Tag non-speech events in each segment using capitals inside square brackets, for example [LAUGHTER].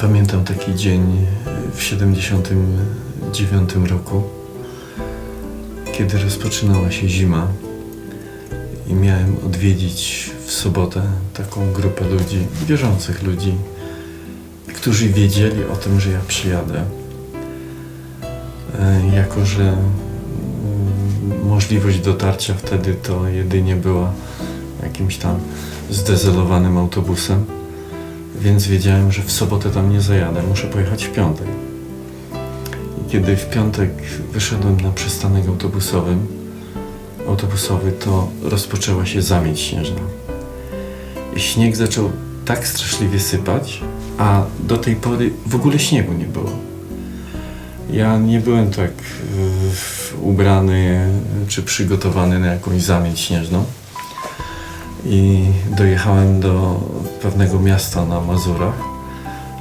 Pamiętam taki dzień w 79 roku, kiedy rozpoczynała się zima i miałem odwiedzić w sobotę taką grupę ludzi, wierzących ludzi, którzy wiedzieli o tym, że ja przyjadę. E, Jako, że mm, możliwość dotarcia wtedy to jedynie była jakimś tam zdezelowanym autobusem, więc wiedziałem, że w sobotę tam nie zajadę, muszę pojechać w piątek. I kiedy w piątek wyszedłem na przystanek autobusowym, autobusowy, to rozpoczęła się zamieć śnieżna. I śnieg zaczął tak straszliwie sypać, a do tej pory w ogóle śniegu nie było. Ja nie byłem tak e, ubrany czy przygotowany na jakąś zamieć śnieżną. I dojechałem do pewnego miasta na Mazurach,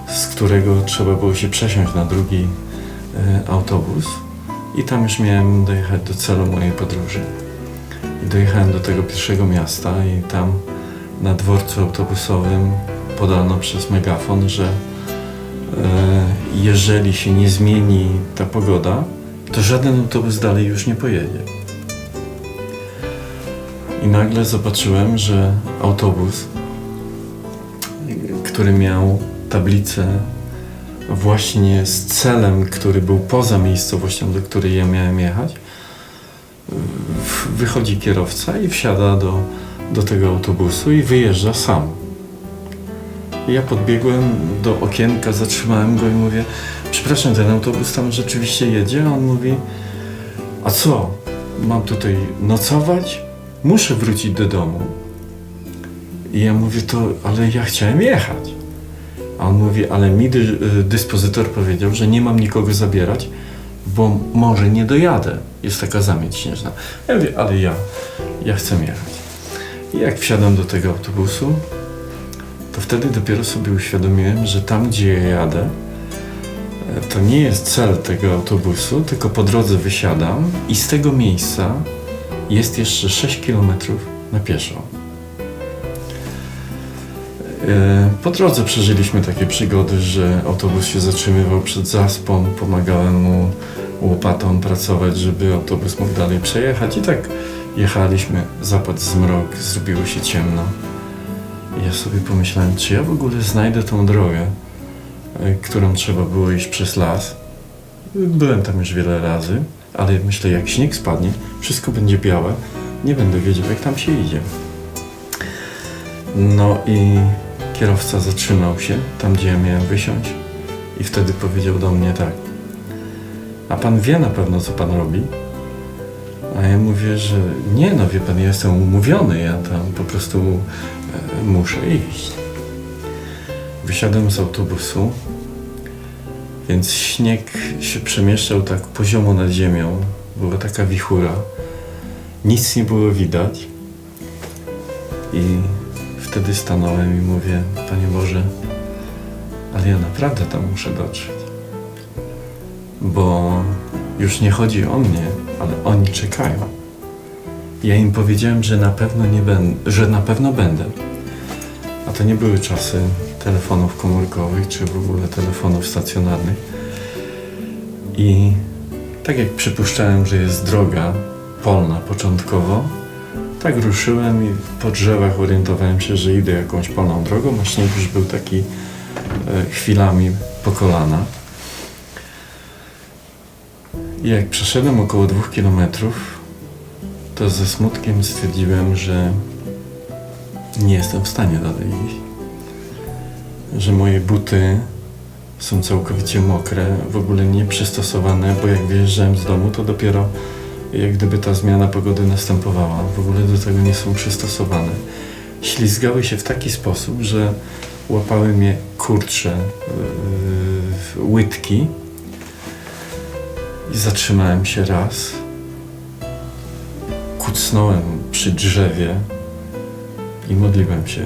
z którego trzeba było się przesiąść na drugi e, autobus. I tam już miałem dojechać do celu mojej podróży. I dojechałem do tego pierwszego miasta i tam na dworcu autobusowym podano przez megafon, że e, jeżeli się nie zmieni ta pogoda, to żaden autobus dalej już nie pojedzie. I nagle zobaczyłem, że autobus, który miał tablicę właśnie z celem, który był poza miejscowością, do której ja miałem jechać, wychodzi kierowca i wsiada do, do tego autobusu i wyjeżdża sam. Ja podbiegłem do okienka, zatrzymałem go i mówię, przepraszam, ten autobus tam rzeczywiście jedzie? A on mówi, a co, mam tutaj nocować? Muszę wrócić do domu. I ja mówię, to, ale ja chciałem jechać. A on mówi, ale mi dy, y, dyspozytor powiedział, że nie mam nikogo zabierać, bo może nie dojadę. Jest taka zamieć śnieżna. Ja mówię, ale ja, ja chcę jechać. I jak wsiadam do tego autobusu, to wtedy dopiero sobie uświadomiłem, że tam, gdzie ja jadę, e, to nie jest cel tego autobusu, tylko po drodze wysiadam i z tego miejsca jest jeszcze 6 km na pieszo. E, Po drodze przeżyliśmy takie przygody, że autobus się zatrzymywał przed zaspą, pomagałem mu łopatą pracować, żeby autobus mógł dalej przejechać i tak jechaliśmy, zapadł zmrok, zrobiło się ciemno. I ja sobie pomyślałem, czy ja w ogóle znajdę tą drogę, e, którą trzeba było iść przez las. Byłem tam już wiele razy, ale myślę, jak śnieg spadnie, wszystko będzie białe, nie będę wiedział, jak tam się idzie. No i kierowca zatrzymał się tam, gdzie ja miałem wysiąść i wtedy powiedział do mnie tak. A pan wie na pewno, co pan robi? A ja mówię, że nie, no wie pan, ja jestem umówiony, ja tam po prostu e, muszę iść. Wysiadłem z autobusu, więc śnieg się przemieszczał tak poziomo nad ziemią. Była taka wichura. Nic nie było widać. I wtedy stanąłem i mówię, Panie Boże, ale ja naprawdę tam muszę dotrzeć. Bo już nie chodzi o mnie, ale oni czekają. Ja im powiedziałem, że na pewno nie będę, że na pewno będę. A to nie były czasy telefonów komórkowych, czy w ogóle telefonów stacjonarnych. I tak jak przypuszczałem, że jest droga polna początkowo, tak ruszyłem i po drzewach orientowałem się, że idę jakąś polną drogą, a śnieg już był taki e, chwilami po kolana. I jak przeszedłem około dwóch kilometrów, to ze smutkiem stwierdziłem, że nie jestem w stanie dalej iść. Że moje buty są całkowicie mokre, w ogóle nieprzystosowane, bo jak wyjeżdżałem z domu, to dopiero jak gdyby ta zmiana pogody następowała. W ogóle do tego nie są przystosowane. Ślizgały się w taki sposób, że łapały mnie kurcze, yy, łydki i zatrzymałem się raz. Kucnąłem przy drzewie i modliłem się.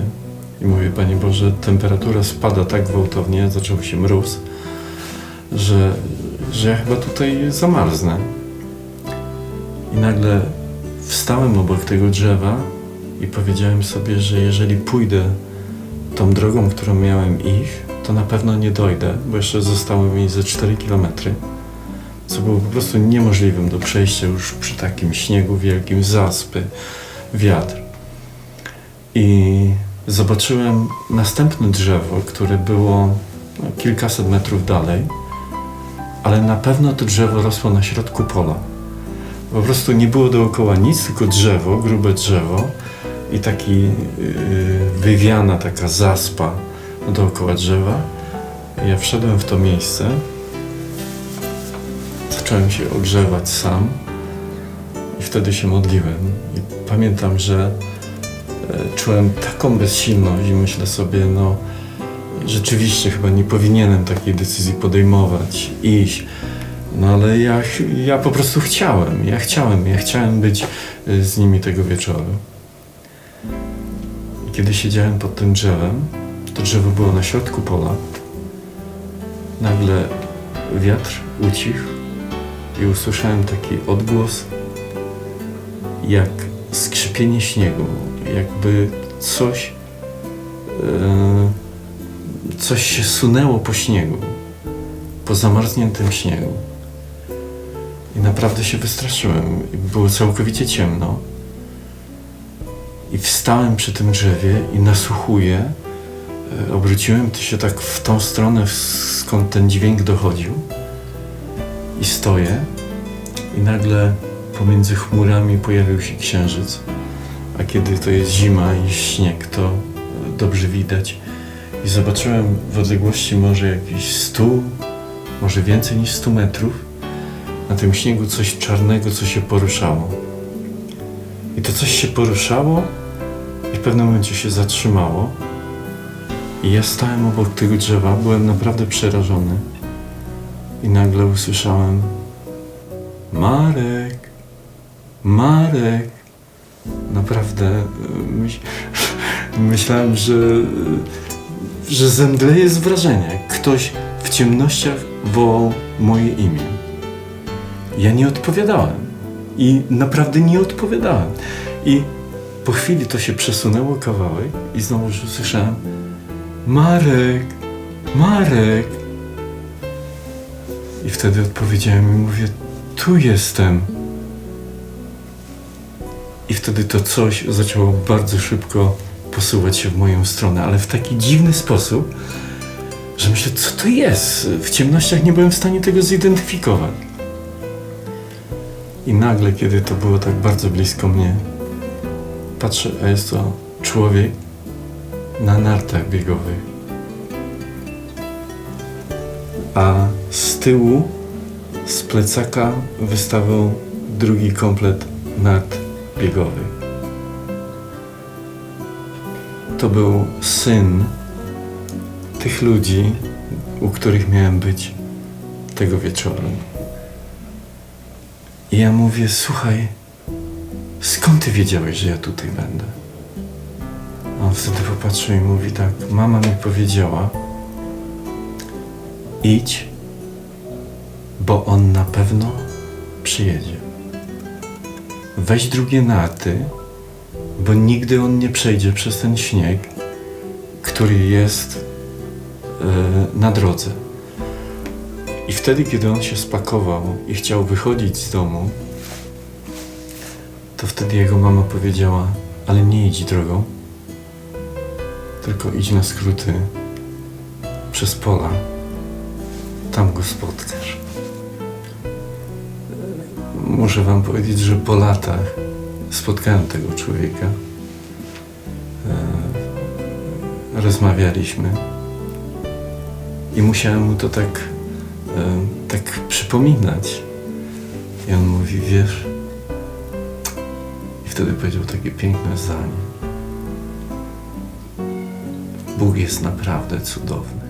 I mówię, Panie Boże, temperatura spada tak gwałtownie, zaczął się mróz, że, że ja chyba tutaj zamarznę. I nagle wstałem obok tego drzewa i powiedziałem sobie, że jeżeli pójdę tą drogą, którą miałem iść, to na pewno nie dojdę, bo jeszcze zostały mi ze 4 km, co było po prostu niemożliwym do przejścia już przy takim śniegu wielkim, zaspy, wiatr. I zobaczyłem następne drzewo, które było kilkaset metrów dalej, ale na pewno to drzewo rosło na środku pola. Po prostu nie było dookoła nic, tylko drzewo, grube drzewo i taki yy, wywiana taka zaspa dookoła drzewa. Ja wszedłem w to miejsce, zacząłem się ogrzewać sam i wtedy się modliłem. I pamiętam, że czułem taką bezsilność i myślę sobie, no rzeczywiście chyba nie powinienem takiej decyzji podejmować, iść. No ale ja, ja po prostu chciałem, ja chciałem, ja chciałem być y, z nimi tego wieczoru. Kiedy siedziałem pod tym drzewem, to drzewo było na środku pola. Nagle wiatr ucichł i usłyszałem taki odgłos jak skrzypienie śniegu, jakby coś, e, coś się sunęło po śniegu, po zamarzniętym śniegu. I naprawdę się wystraszyłem. Było całkowicie ciemno. I wstałem przy tym drzewie i nasłuchuję. E, Obróciłem się tak w tą stronę, skąd ten dźwięk dochodził. I stoję. I nagle pomiędzy chmurami pojawił się księżyc. A kiedy to jest zima i śnieg, to dobrze widać. I zobaczyłem w odległości może jakieś 100, może więcej niż 100 metrów na tym śniegu coś czarnego, co się poruszało. I to coś się poruszało i w pewnym momencie się zatrzymało. I ja stałem obok tego drzewa, byłem naprawdę przerażony. I nagle usłyszałem Marek, Marek. Naprawdę myśl, [LAUGHS] myślałem, że, y, że zemdleję z wrażenia. Ktoś w ciemnościach wołał moje imię. Ja nie odpowiadałem. I naprawdę nie odpowiadałem. I po chwili to się przesunęło kawałek i znowu usłyszałem Marek, Marek. I wtedy odpowiedziałem i mówię, tu jestem. Wtedy to coś zaczęło bardzo szybko posuwać się w moją stronę, ale w taki dziwny sposób, że myślę, co to jest? W ciemnościach nie byłem w stanie tego zidentyfikować. I nagle, kiedy to było tak bardzo blisko mnie, patrzę, a jest to człowiek na nartach biegowych. A z tyłu, z plecaka wystawał drugi komplet nart biegowych. To był syn tych ludzi, u których miałem być tego wieczoru. I ja mówię, słuchaj, skąd ty wiedziałeś, że ja tutaj będę? A on wtedy popatrzył i mówi tak, mama mi powiedziała, idź, bo on na pewno przyjedzie. Weź drugie narty, bo nigdy on nie przejdzie przez ten śnieg, który jest e, na drodze. I wtedy, kiedy on się spakował i chciał wychodzić z domu, to wtedy jego mama powiedziała: Ale nie idź drogą, tylko idź na skróty przez pola. Tam go spotkasz. Muszę Wam powiedzieć, że po latach spotkałem tego człowieka. E, Rozmawialiśmy i musiałem mu to tak e, tak przypominać. I on mówi, wiesz, i wtedy powiedział takie piękne zdanie. Bóg jest naprawdę cudowny.